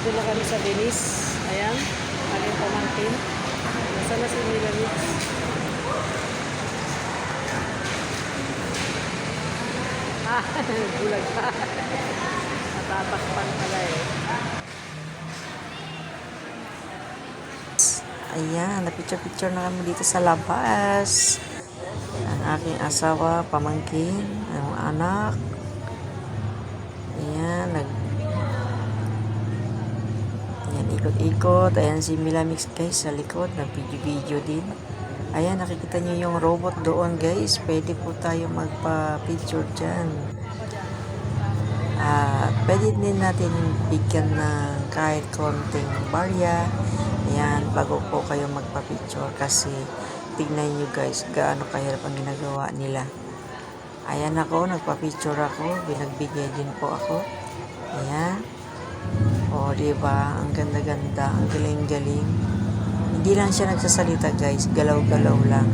Nandito na kami sa Venice. Ayan, aking pamangkin. Nasaan na si Milamix? Ah, bulag pa. Natatakpan pala eh. Ayan, napicture-picture na kami dito sa labas. Ang aking asawa, pamangkin, ang anak. Ayan, nag... Ayan, ikot-ikot. Ayan si Milamix guys sa likod, nag-video-video din. Ayan, nakikita niyo yung robot doon guys. Pwede po tayo magpa-picture dyan. At pwede din natin bigyan ng kahit konting barya. Ayan, bago po kayo magpa-picture kasi tignan nyo guys gaano kahirap ang ginagawa nila. Ayan ako, nagpa-picture ako, binagbigay din po ako. Ayan. O, diba? Ang ganda-ganda, ang galing-galing. Hindi lang siya nagsasalita guys, galaw-galaw lang.